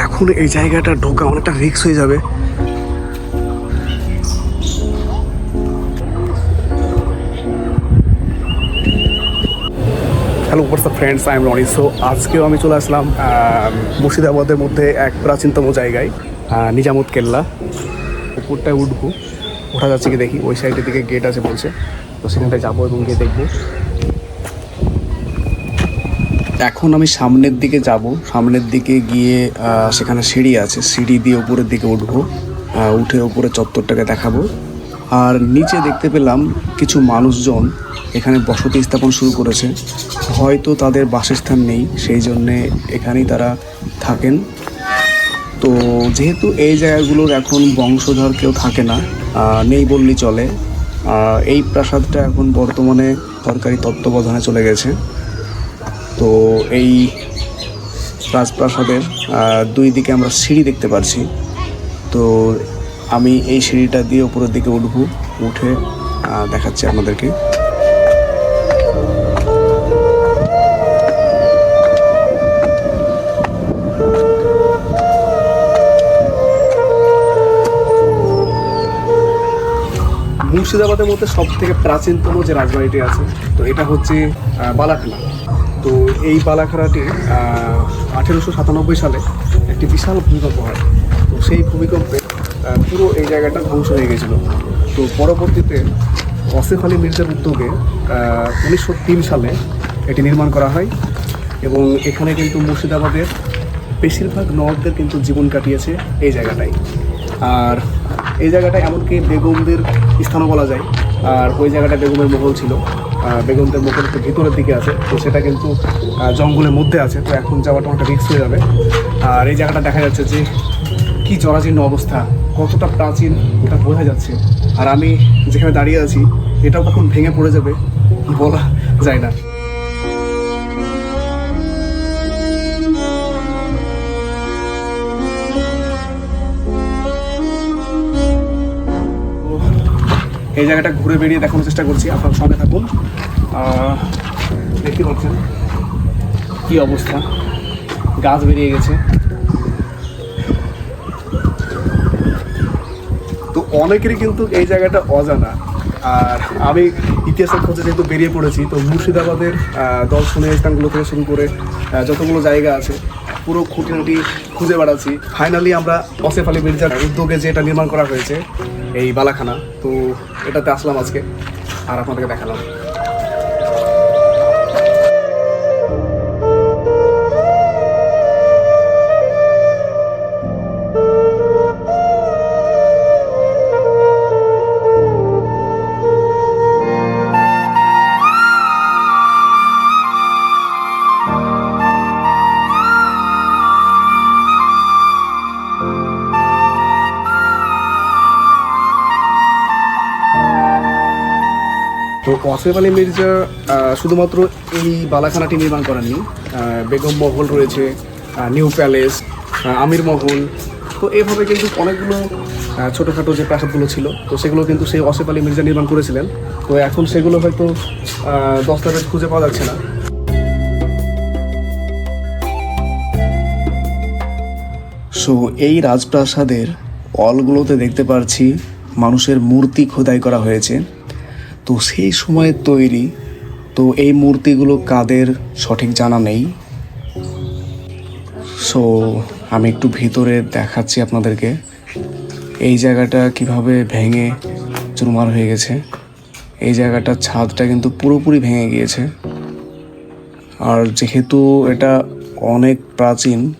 এখন এই জায়গাটা ঢোকা অনেকটা রিক্স হয়ে যাবে। Hello what's friends I am Rony so আজকেও আমি চলে আসলাম মুর্শিদাবাদের মধ্যে এক প্রাচীনতম জায়গায় নিজামত কেল্লা। উপরটায় উঠবো, ওঠা যাচ্ছে কি দেখি, ওই সাইডের দিকে গেট আছে বলছে। তো সেখানটায় যাব এবং গিয়ে দেখব। এখন আমি সামনের দিকে যাব। সামনের দিকে গিয়ে সেখানে সিঁড়ি আছে। সিঁড়ি দিয়ে উপরের দিকে উঠবো। উঠে উপরে চত্বরটাকে দেখাবো। আর নিচে দেখতে পেলাম কিছু মানুষজন এখানে বসতি স্থাপন শুরু করেছে। হয়তো তাদের বাসস্থান নেই, সেই জন্যে এখানেই তারা থাকেন। তো যেহেতু এই জায়গাগুলোর এখন বংশধর কেউ থাকে না নেই বললেই চলে। এই প্রাসাদটা এখন বর্তমানে সরকারি তত্ত্বাবধানে চলে গেছে। তো এই রাজপ্রাসাদের দুই দিকে আমরা সিঁড়ি দেখতে পাচ্ছি। তো আমি এই সিঁড়িটা দিয়ে উপরের দিকে উঠবো, উঠে দেখাচ্ছি আপনাদেরকে। মুর্শিদাবাদের মধ্যে সব থেকে প্রাচীনতম যে রাজবাড়িটি আছে, তো এটা হচ্ছে বালাখানা তো এই বালাখানাটি আঠেরোশো সাতানব্বই সালে একটি বিশাল ভূমিকম্প হয়। তো সেই ভূমিকম্পে পুরো এই জায়গাটা ধ্বংস হয়ে গেছিল। তো পরবর্তীতে অসিফ আলী মির্জার উদ্যোগে উনিশশো তিন সালে এটি নির্মাণ করা হয় এবং এখানে কিন্তু মুর্শিদাবাদের বেশিরভাগ নবাবদের কিন্তু জীবন কাটিয়েছে এই জায়গাটায় আর এই জায়গাটায় এমনকি বেগমদের স্থানও বলা যায়। আর ওই জায়গাটা বেগমের মহল ছিল। আহ, মুখের একটু ভিতরের দিকে আছে তো সেটা কিন্তু জঙ্গলের মধ্যে আছে তো এখন যাওয়াটা অনেকটা রিক্স হয়ে যাবে। আর এই জায়গাটা দেখা যাচ্ছে যে কী জরাজীর্ণ অবস্থা কতটা প্রাচীন এটা বোঝা যাচ্ছে আর আমি যেখানে দাঁড়িয়ে আছি এটাও কখন ভেঙে পড়ে যাবে বলা যায় না। এই জায়গাটা ঘুরে বেরিয়ে দেখানোর চেষ্টা করছি। আপনার সঙ্গে থাকুন। দেখতে পাচ্ছেন কি অবস্থা। গাছ বেরিয়ে গেছে। তো অনেকেরই কিন্তু এই জায়গাটা অজানা। আর আমি ইতিহাসের খোঁজে যেহেতু বেরিয়ে পড়েছি, তো মুর্শিদাবাদের দর্শনীয় স্থানগুলো থেকে শুরু করে যতগুলো জায়গা আছে, পুরো খুঁটিনাটি খুঁজে বেড়াচ্ছি। ফাইনালি আমরা অসেফ আলী মির্জার উদ্যোগে যে এটা নির্মাণ করা হয়েছে এই বালাখানা। তো এটাতে আসলাম আজকে আর আপনাদেরকে দেখালাম। ওয়াসিফ আলী মির্জা শুধুমাত্র এই বালাখানাটি নির্মাণ করেননি। বেগম মহল রয়েছে নিউ প্যালেস আমির মহল। তো এভাবে কিন্তু অনেকগুলো ছোটোখাটো যে প্রাসাদগুলো ছিল, তো সেগুলো কিন্তু সেই ওয়াসিফ আলী মির্জা নির্মাণ করেছিলেন। তো এখন সেগুলো হয়তো দস্তাবেজ খুঁজে পাওয়া যাচ্ছে না। সো এই রাজপ্রাসাদের অলগুলোতে দেখতে পারছি মানুষের মূর্তি খোদাই করা হয়েছে। তো সেই সময়ের তৈরি। তো এই মূর্তিগুলো কাদের? সঠিক জানা নেই। সো আমি একটু ভিতরে দেখাচ্ছি আপনাদেরকে। এই জায়গাটা কীভাবে ভেঙে চুরমার হয়ে গেছে। এই জায়গাটার ছাদটা কিন্তু পুরোপুরি ভেঙে গিয়েছে। আর যেহেতু এটা অনেক প্রাচীন,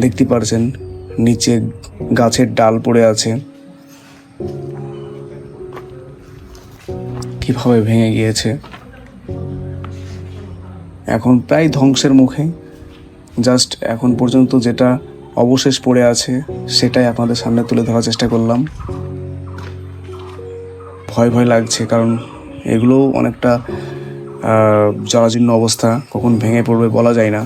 দেখতে পারছেন, নিচে গাছের ডাল পড়ে আছে। কীভাবে ভেঙে গিয়েছে। এখন প্রায় ধ্বংসের মুখে। জাস্ট এখন পর্যন্ত যেটা অবশেষ পড়ে আছে, সেটাই আপনাদের সামনে তুলে ধরার চেষ্টা করলাম। ভয় ভয় লাগছে, কারণ এগুলোও অনেকটা জরাজীর্ণ অবস্থা। কখন ভেঙে পড়বে বলা যায় না।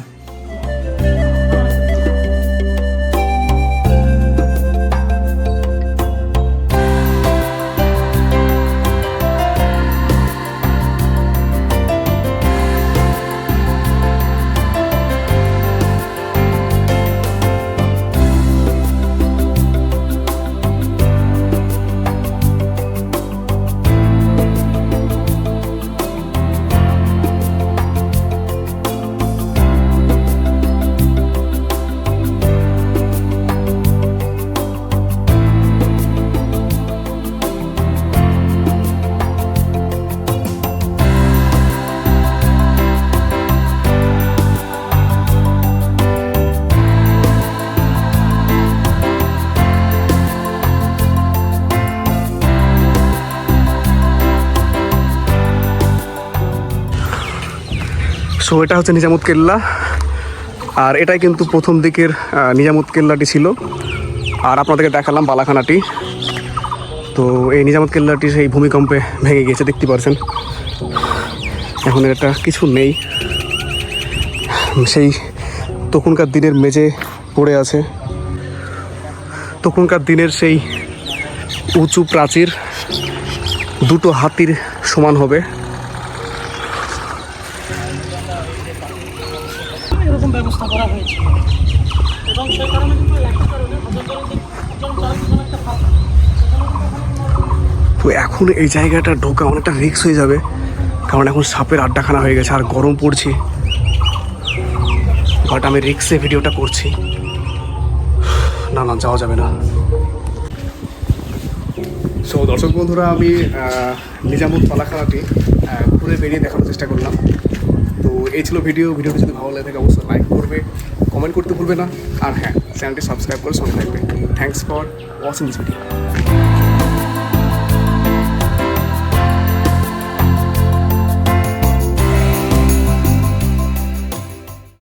সো এটা হচ্ছে নিজামত কেল্লা। আর এটাই কিন্তু প্রথম দিকের নিজামত কেল্লাটি ছিল। আর আপনাদেরকে দেখালাম বালাখানাটি। তো এই নিজামত কেল্লাটি সেই ভূমিকম্পে ভেঙে গিয়েছে, দেখতে পারছেন। এখন এটা কিছু নেই। সেই তখনকার দিনের মেঝে পড়ে আছে। তখনকার দিনের সেই উঁচু প্রাচীর দুটো হাতির সমান হবে। ব্যবস্থা করা হয়েছে। এবং সেই কারণে কিন্তু একই কারণে একটা ফাঁকা। তো এখন এই জায়গাটা ঢোকা অনেকটা রিক্স হয়ে যাবে কারণ এখন সাপের আড্ডাখানা হয়ে গেছে আর গরম পড়ছে। বাট আমি রিক্সে ভিডিওটা করছি। না না যাওয়া যাবে না। সো দর্শক বন্ধুরা আমি আহ, নিজামত পালাখানাটি ঘুরে বেরিয়ে দেখানোর চেষ্টা করলাম। এই ছিল ভিডিও। ভিডিওটি যদি ভালো লাগে থাকে, অবশ্যই লাইক করবে কমেন্ট করতে ভুলবে না। আর হ্যাঁ চ্যানেলটি সাবস্ক্রাইব করে সঙ্গে থাকবে। Thanks for watching this video